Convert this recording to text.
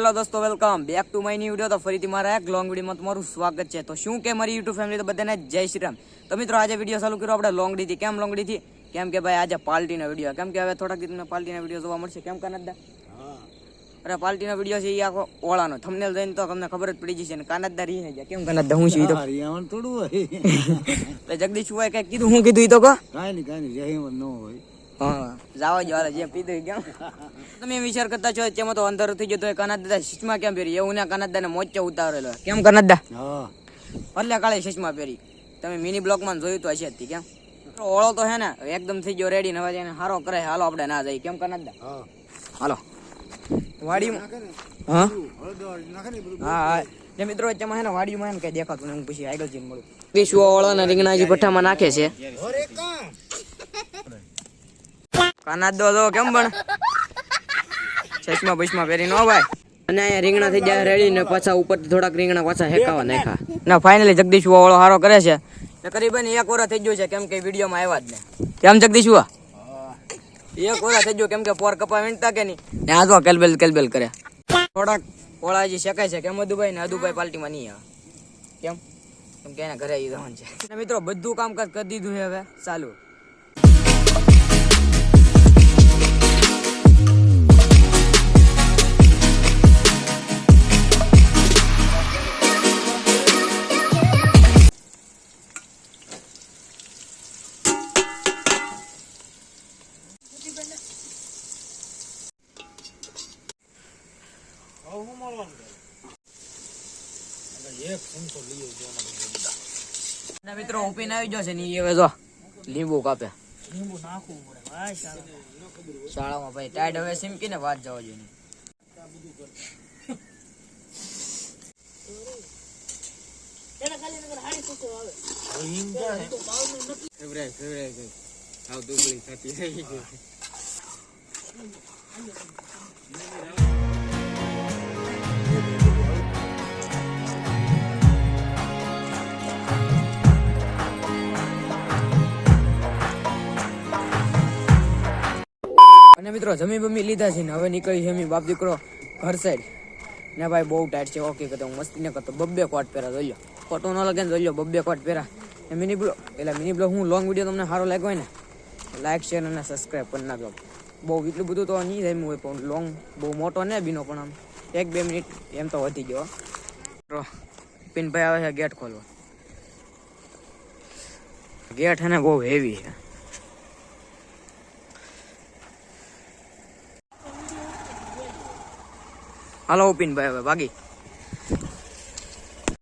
Hello દોસ્તો welcome back to my new video. તો ફરીથી મારા એક લોંગ વિડીયોમાં તમારું સ્વાગત છે. તો શું કે મારી યુટ્યુબ ફેમિલી તો બધાને જય શ્રી રામ. તો મિત્રો આજે વીડિયો ચાલુ કર્યો આપણે લોંગડીથી કેમ લોંગડીથી કેમ કે ભાઈ આજે પાર્ટીનો વીડિયો કેમ કે હવે થોડાક દિવસમાં પાર્ટીના વીડિયો જોવા મળશે. કેમ કાનદા અરે પાર્ટીનો વીડિયો છે એ આખો ઓળાનો. થંબનેલ જોઈને તો તમને ખબર જ પડી જશે ને કાનદા રહી જાય કેમ કાનદા હું છું તો? થોડું હોય. જગદીશ હોય કઈ કીધું? હું કીધું તો કાંઈ નહીં કાંઈ નહીં. જય ન હોય. હા. જાવા જવા જે પીધું કેમ? તમે વિચાર કરતા છો તેમાં તો અંધારું થઈ જતો તો દાદા ચશ્મા કેમ પહેરી? એવું ને કાનદા ને મોચો ઉતારેલો. કેમ કાનદા? હા. એટલે કાળે ચશ્મા પહેરી. તમે મિની બ્લોકમાં જોયું તો હશે જ કેમ? ઓળો તો હે ને એકદમ થઈ ગયો રેડી ને હવે એને હારો કરે હાલો આપણે ના જઈએ. કેમ કાનદા? હા. હાલો. વાડી હા? ને હા જે મિત્રો તેમાં હે ને વાડીમાં હે ને કઈ દેખાતું હું પછી આગળ જઈને મળું વિશ્વ ઓળાના રીંગણા હજી ભઠ્ઠામાં નાખે છે. અરે દો દો કેમ પણ ચશ્મા બસમાં પહેરી નો ભાઈ. અને અહીંયા રીંગણા થઈ જાય રેડી ને પાછા ઉપરથી થોડાક રીંગણા પાછા હેકાવા નાખ્યા. ના ફાઇનલી જગદીશ વાળો હારો કરે છે. કરીબન એક વરસ થઈ ગયો છે કેમ કે વિડીયોમાં આવ્યા જ ને. કેમ જગદીશ? વા એક વરસ થઈ ગયો કેમ કે પોર કપા વીણતા કે નહીં? ને આ કેલબેલ કેલબેલ કરે. થોડાક ઓળા હજી શેકાય છે કેમ અદુભાઈ ને? અદુભાઈ પાર્ટીમાં નહીં આવે. કેમ? કેમ કે એના ઘરે આવી જવાનું છે. મિત્રો બધું કામકાજ કરી દીધું છે હવે ચાલુ. મિત્રો ઉપીને આવી જશે ને એ હવે જો લીંબુ કાપે. લીંબુ નાખવું પડે. શાળામાં ભાઈ ટાઈડ હવે સિમકીને વાત જવા જોઈએ આવ. દુબળી થતી અને મિત્રો, જમી બમી લીધા છે ને હવે નીકળી છે બાપ દીકરો ઘર સાઈડ ને ભાઈ બહુ ટાઈટ છે. ઓકે કરતો હું મસ્તી ને કરતો. બબ્બે કોટ પહેરા જોઈ લો. ફોટો ન લગે ને, જોઈ લો, બબ્બે કોટ પહેરા ને મિની બ્લો એટલે મિની બ્લો હું લોંગ વીડિયો તમને સારો લાગ્યો હોય ને લાઈક શેર અને સબસ્ક્રાઈબ પણ નાખજો. બહુ એટલું બધું તો નહીં જમ્યું હોય, પણ લોંગ બહુ મોટો ને બીનો પણ આમ. એક બે મિનિટ એમ તો વધી ગયો. મિત્રો, પિનભાઈ આવે છે ગેટ ખોલવા. ગેટ છે ને બહુ હેવી છે. હાલો ઉપિનભાઈ હવે ભાગી.